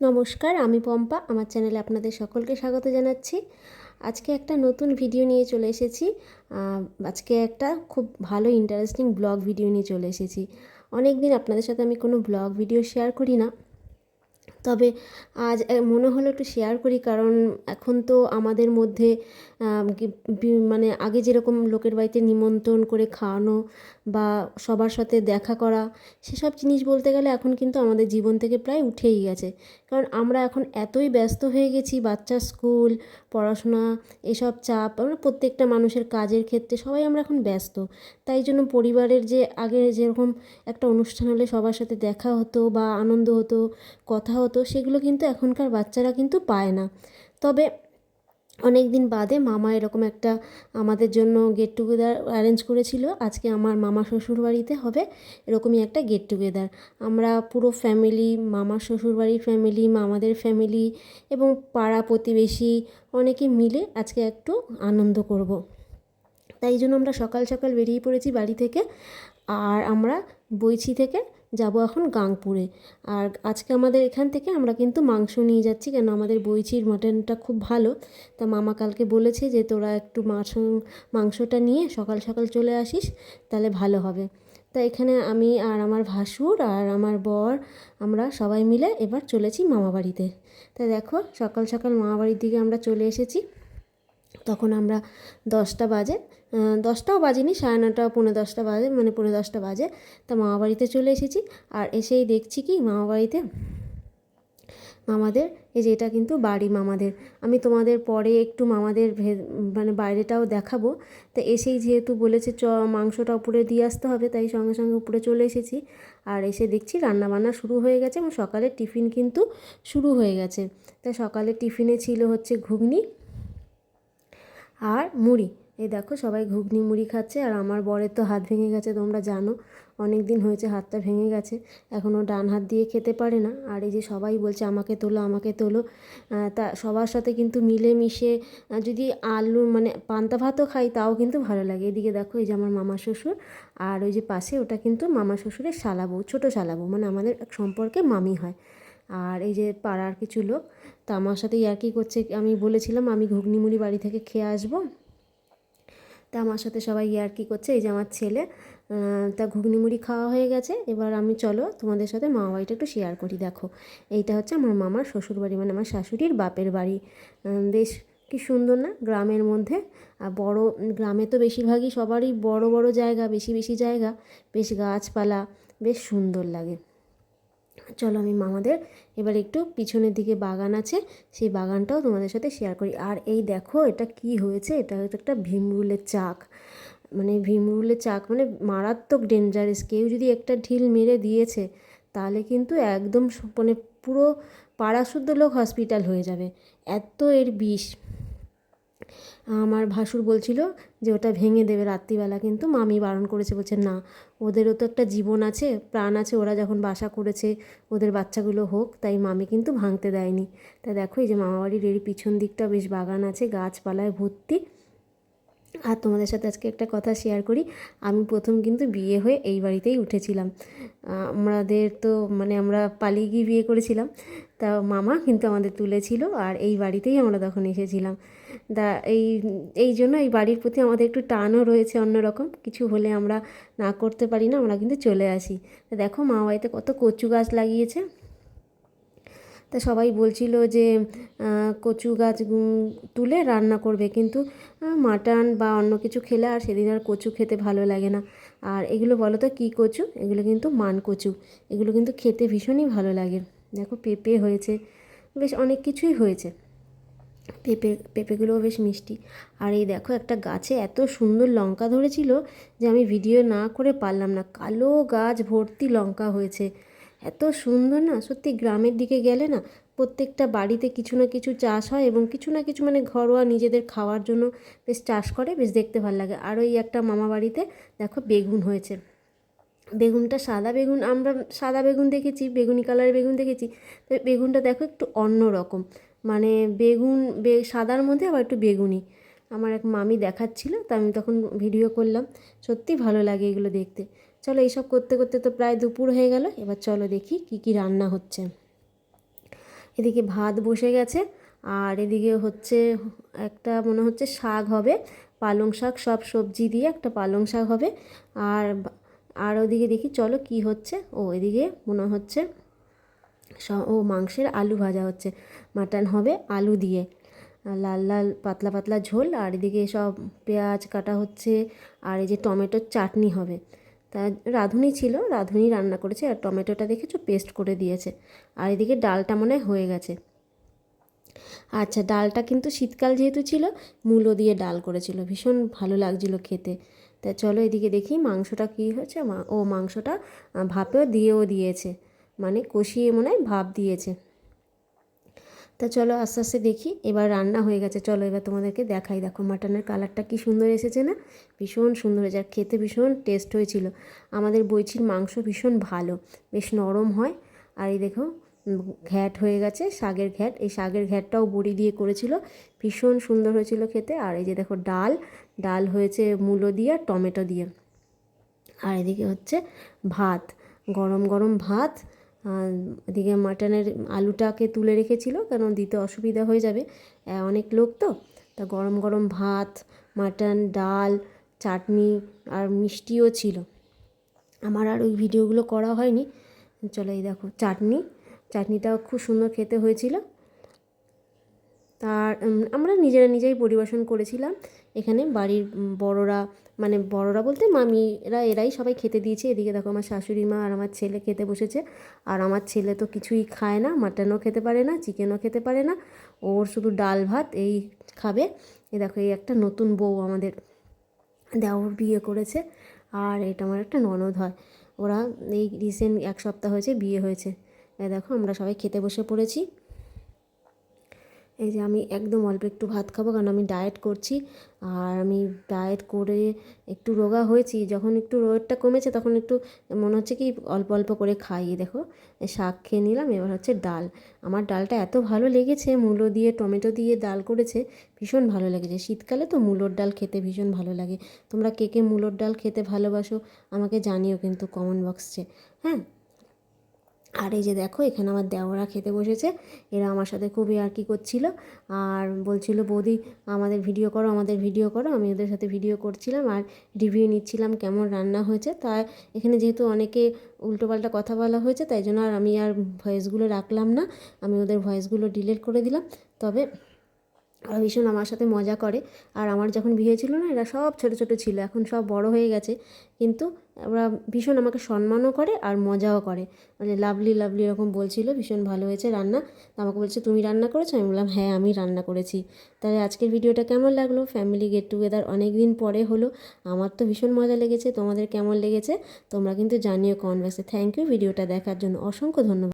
নমস্কার, আমি পম্পা। আমার চ্যানেলে আপনাদের সকলকে স্বাগত জানাচ্ছি। আজকে একটা নতুন ভিডিও নিয়ে চলে এসেছি। আজকে একটা খুব ভালো ইন্টারেস্টিং ব্লগ ভিডিও নিয়ে চলে এসেছি। অনেক দিন আপনাদের সাথে আমি কোনো ব্লগ ভিডিও শেয়ার করি না। তবে আজ মনে হলো একটু শেয়ার করি, কারণ এখন তো আমাদের মধ্যে মানে আগে যেরকম লোকের বাড়িতে নিমন্ত্রণ করে খাওয়ানো বা সবার সাথে দেখা করা, সেসব জিনিস বলতে গেলে এখন কিন্তু আমাদের জীবন থেকে প্রায় উঠেই গেছে। কারণ আমরা এখন এতই ব্যস্ত হয়ে গেছি বাচ্চার স্কুল, পড়াশোনা, এসব চাপ, আমরা প্রত্যেকটা মানুষের কাজের ক্ষেত্রে সবাই আমরা এখন ব্যস্ত। তাই জন্য পরিবারের যে আগে যেরকম একটা অনুষ্ঠান হলে সবার সাথে দেখা হতো বা আনন্দ হতো, কথা হতো, সেগুলো কিন্তু এখনকার বাচ্চারা কিন্তু পায় না। তবে অনেক দিন বাদে মামা এরকম একটা আমাদের জন্য গেট টুগেদার অ্যারেঞ্জ করেছিল। আজকে আমার মামা শ্বশুর বাড়িতে হবে এরকমই একটা গেট টুগেদার আমরা পুরো ফ্যামিলি মামা শ্বশুর বাড়ির ফ্যামিলি মামাদের ফ্যামিলি এবং পাড়া প্রতিবেশী অনেকে মিলে আজকে একটু আনন্দ করব। তাই জন্য আমরা সকাল সকাল বেরিয়ে পড়েছি বাড়ি থেকে। আর আমরা বইছি থেকে যাব এখন গাংপুরে। আর আজকে আমাদের এখান থেকে আমরা কিন্তু মাংস নিয়ে যাচ্ছি, কেন আমাদের বইছির মাটনটা খুব ভালো। তা মামা কালকে বলেছে যে তোরা একটু মাছ, মাংসটা নিয়ে সকাল সকাল চলে আসিস, তাহলে ভালো হবে। তা এখানে আমি আর আমার ভাসুর আর আমার বর আমরা সবাই মিলে এবার চলেছি মামা বাড়িতে তা দেখো সকাল সকাল মামা বাড়ির দিকে আমরা চলে এসেছি। তখন আমরা দশটা বাজে দশটাও বাজেনি, সাড়ে নটা, পৌনে দশটা বাজে মানে পৌনে দশটা বাজে। তা মামা বাড়িতে চলে এসেছি আর এসেই দেখছি কি মামা বাড়িতে মামাদের, এই যে এটা কিন্তু বাড়ি মামাদের। আমি তোমাদের পরে একটু মামাদের ভে- মানে বাইরেটাও দেখাবো। তা এসেই যেহেতু বলেছে চ, মাংসটা উপরে দিয়ে আসতে হবে, তাই সঙ্গে সঙ্গে উপরে চলে এসেছি। আর এসে দেখছি রান্নাবান্না শুরু হয়ে গেছে এবং সকালের টিফিন কিন্তু শুরু হয়ে গেছে। তাই সকালের টিফিনে ছিল হচ্ছে ঘুগনি আর মুড়ি। এই দেখো সবাই ঘুগনি মুড়ি খাচ্ছে আর আমার বরের তো হাত ভেঙে গেছে, তোমরা জানো। অনেক দিন হয়েছে হাতটা ভেঙে গেছে এখনও ডান হাত দিয়ে খেতে পারে না। আর এই যে সবাই বলছে, আমাকে তোলো আমাকে তোলো। তা সবার সাথে কিন্তু মিলেমিশে যদি আলু মানে পান্তা ভাতও খাই, তাও কিন্তু ভালো লাগে। এদিকে দেখো এই যে আমার মামা শ্বশুর, আর ওই যে পাশে ওটা কিন্তু মামা শ্বশুরের শালাবউ ছোটো শালাবউ মানে আমাদের সম্পর্কে মামি হয়। আর এই যে পাড়ার কিছু লোক, তা আমার সাথে ইয়ার্কি করছে, আমি বলেছিলাম আমি ঘুগনি মুড়ি বাড়ি থেকে খেয়ে আসব। তা আমার সাথে সবাই ইয়ার্কি করছে, এই যে আমার ছেলে তা ঘুগনি মুড়ি খাওয়া হয়ে গেছে, এবার আমি চলো তোমাদের সাথে মামা বাড়িটা একটু শেয়ার করি, দেখো। এইটা হচ্ছে আমার মামার শ্বশুর বাড়ি মানে আমার শাশুড়ির বাপের বাড়ি। বেশ কি সুন্দর না গ্রামের মধ্যে। আর বড়, গ্রামে তো বেশিরভাগই সবারই বড় বড় জায়গা, বেশি বেশি জায়গা, বেশ গাছপালা, বেশ সুন্দর লাগে। চলো আমি মামাদের এবার একটু পিছনের দিকে বাগান আছে, সেই বাগানটাও তোমাদের সাথে শেয়ার করি। আর এই দেখো, এটা কি হয়েছে? এটা হচ্ছে একটা ভীমরুলের চাক। মানে ভীমরুলের চাক মানে মারাত্মক ডেঞ্জারাস কেউ যদি একটা ঢিল মেরে দিয়েছে, তাহলে কিন্তু একদম মানে পুরো পাড়াশুদ্ধ লোক হসপিটাল হয়ে যাবে। এত এর বিষ। আমার ভাসুর বলছিল যে ওটা ভেঙে দেবে রাত্রিবেলা, কিন্তু মামি বারণ করেছে, বলছে না, ওদেরও তো একটা জীবন আছে, প্রাণ আছে, ওরা যখন বাসা করেছে, ওদের বাচ্চাগুলো হোক, তাই মামি কিন্তু ভাঙতে দেয়নি। তা দেখো, এই যে মামাবাড়ির এর পিছন দিকটা বেশ বাগান আছে, গাছপালায় ভর্তি। আর তোমাদের সাথে আজকে একটা কথা শেয়ার করি, আমি প্রথম কিন্তু বিয়ে হয়ে এই বাড়িতেই উঠেছিলাম। আমাদের তো মানে আমরা পালিয়ে গিয়ে বিয়ে করেছিলাম। তা মামা কিন্তু আমাদের তুলেছিল আর এই বাড়িতেই আমরা তখন এসেছিলাম। তা এই এই জন্য এই বাড়ির প্রতি আমাদের একটু টানও রয়েছে অন্যরকম কিছু হলে আমরা না করতে পারি না, আমরা কিন্তু চলে আসি। তা দেখো মা বাড়িতে কত কচু গাছ লাগিয়েছে। তা সবাই বলছিল যে কচু গাছ তুলে রান্না করবে কিন্তু মাটন বা অন্য কিছু খেলে আর সেদিন আর কচু খেতে ভালো লাগে না। আর এগুলো বলো তো কী কচু? এগুলো কিন্তু মান কচু। এগুলো কিন্তু খেতে ভীষণই ভালো লাগে। দেখো পেঁপে হয়েছে, বেশ অনেক কিছুই হয়েছে। পেঁপে, পেঁপেগুলোও বেশ মিষ্টি। আর এই দেখো একটা গাছে এত সুন্দর লঙ্কা ধরেছিল যে আমি ভিডিও না করে পারলাম না। কালো গাছ ভর্তি লঙ্কা হয়েছে। এত সুন্দর না? সত্যি গ্রামের দিকে গেলে না প্রত্যেকটা বাড়িতে কিছু না কিছু চাষ হয় এবং কিছু না কিছু মানে ঘরোয়া নিজেদের খাওয়ার জন্য বেশ চাষ করে, বেশ দেখতে ভালো লাগে। আর ওই একটা মামা বাড়িতে দেখো বেগুন হয়েছে। বেগুনটা সাদা বেগুন, আমরা সাদা বেগুন দেখেছি, বেগুনি কালারের বেগুন দেখেছি। তো বেগুনটা দেখো একটু অন্য রকম। মানে বেগুন, বে, সাদার মধ্যে আবার একটু বেগুনি। আমার এক মামি দেখাচ্ছিল, তা আমি তখন ভিডিও করলাম। সত্যি ভালো লাগে এগুলো দেখতে। চলো এইসব করতে করতে তো প্রায় দুপুর হয়ে গেল, এবার চলো দেখি কি কি রান্না হচ্ছে। এদিকে ভাত বসে গেছে, আর এদিকে হচ্ছে, একটা মনে হচ্ছে শাক হবে, পালং শাক, সব সবজি দিয়ে একটা পালং শাক হবে। আর আর ওদিকে দেখি, চলো কি হচ্ছে? ও এদিকে মনে হচ্ছে ও মাংসের আলু ভাজা হচ্ছে। মাটন হবে আলু দিয়ে। লাল লাল পাতলা পাতলা ঝোল, আর এদিকে সব পেঁয়াজ কাটা হচ্ছে, আর এই যে টমেটোর চাটনি হবে। তা রাঁধুনি ছিল, রাঁধুনি রান্না করেছে, আর টমেটোটা দেখেছ? পেস্ট করে দিয়েছে। আর এদিকে ডালটা মনে হয়ে গেছে। আচ্ছা ডালটা কিন্তু শীতকাল যেহেতু ছিল, মূলো দিয়ে ডাল করেছিল। ভীষণ ভালো লাগছিল খেতে। তা চলো এদিকে দেখি মাংসটা কী হয়েছে। ও মাংসটা ভাপেও দিয়েও দিয়েছে। মানে কষিয়ে মনে হয় ভাপ দিয়েছে। তা চলো আস্তে আস্তে দেখি, এবার রান্না হয়ে গেছে। চলো এবার তোমাদেরকে দেখাই। দেখো মাটনের কালারটা কি সুন্দর এসেছে না? ভীষণ সুন্দর হয়েছে, আর খেতে ভীষণ টেস্ট হয়েছিল। আমাদের বইছির মাংস ভীষণ ভালো, বেশ নরম হয়। আর এই দেখো ঘ্যাট হয়ে গেছে শাগের ঘ্যাট। এই শাগের ঘ্যাটটাও বড়ি দিয়ে করেছিল। ভীষণ সুন্দর হয়েছিল খেতে। আর এই যে দেখো ডাল ডাল হয়েছে মূলো দিয়ে আর টমেটো দিয়ে। আর এদিকে হচ্ছে ভাত, গরম গরম ভাত। এদিকে মাটনের আলুটাকে তুলে রেখেছিল, কেন দিতে অসুবিধা হয়ে যাবে। অনেক লোক তো। তা গরম গরম ভাত, মাটন, ডাল, চাটনি আর মিষ্টিও ছিল। আমার আর ওই ভিডিওগুলো করা হয়নি। চলো এই দেখো, চাটনি। চাটনিটাও খুব সুন্দর খেতে হয়েছিল। তার আমরা নিজেরা নিজেই পরিবেশন করেছিলাম। এখানে বাড়ির বড়রা মানে বড়রা বলতে মামিরা এরাই সবাই খেতে দিয়েছে। এদিকে দেখো আমার শাশুড়ি মা আর আমার ছেলে খেতে বসেছে। আর আমার ছেলে তো কিছুই খায় না, মাটনও খেতে পারে না, চিকেনও খেতে পারে না। ওর শুধু ডাল ভাত এই খাবে। এ দেখো এই একটা নতুন বউ আমাদের দেওর বিয়ে করেছে। আর এটা আমার একটা ননদ হয়। ওরা এই রিসেন্ট এক সপ্তাহ হয়েছে বিয়ে হয়েছে। দেখো, আমরা সবাই খেতে বসে পড়েছি। এই যে আমি একদম অল্প একটু ভাত খাব, কারণ আমি ডায়েট করছি। আর আমি ডায়েট করে একটু রোগা হয়েছি, যখন একটু রোদটা কমেছে তখন একটু মনে হচ্ছে কি অল্প অল্প করে খাই। দেখো শাক খেয়ে নিলাম, এবার হচ্ছে ডাল। আমার ডালটা এত ভালো লেগেছে, মূলো দিয়ে, টমেটো দিয়ে ডাল করেছে, ভীষণ ভালো লেগেছে। শীতকালে তো মূলোর ডাল খেতে ভীষণ ভালো লাগে। তোমরা কে কে মূলোর ডাল খেতে ভালোবাসো আমাকে জানিও কিন্তু কমেন্ট বক্সে হ্যাঁ? আর এই যে দেখো, এখানে আমার দেওরা খেতে বসেছে। এরা আমার সাথে খুবই আর কি করছিল। আর বলছিল, বৌদি, আমাদের ভিডিও করো, আমাদের ভিডিও করো। আমি ওদের সাথে ভিডিও করছিলাম আর রিভিউ নিচ্ছিলাম কেমন রান্না হয়েছে। তাই এখানে যেহেতু অনেকে উল্টোপাল্টা কথা বলা হয়েছে, তাই জন্য আর আমি আর ভয়েসগুলো রাখলাম না। আমি ওদের ভয়েসগুলো ডিলিট করে দিলাম। তবে ভীষণ আমার সাথে মজা করে। আর আমার যখন বিয়ে ছিল না, এরা সব ছোটো ছোটো ছিল, এখন সব বড় হয়ে গেছে। কিন্তু ওরা ভীষণ আমাকে সম্মানও করে আর মজাও করে। মানে লাভলি লাভলি এরকম বলছিল, ভীষণ ভালো হয়েছে রান্না। তো আমাকে বলছে, তুমি রান্না করেছ? আমি বললাম হ্যাঁ আমি রান্না করেছি। তাহলে আজকের ভিডিওটা কেমন লাগল? ফ্যামিলি গেট টুগেদার অনেক দিন পরে হলো। আমার তো ভীষণ মজা লেগেছে, তোমাদের কেমন লেগেছে? তোমরা কিন্তু জানিও বক্সে থ্যাংক ইউ ভিডিওটা দেখার জন্য অসংখ্য ধন্যবাদ।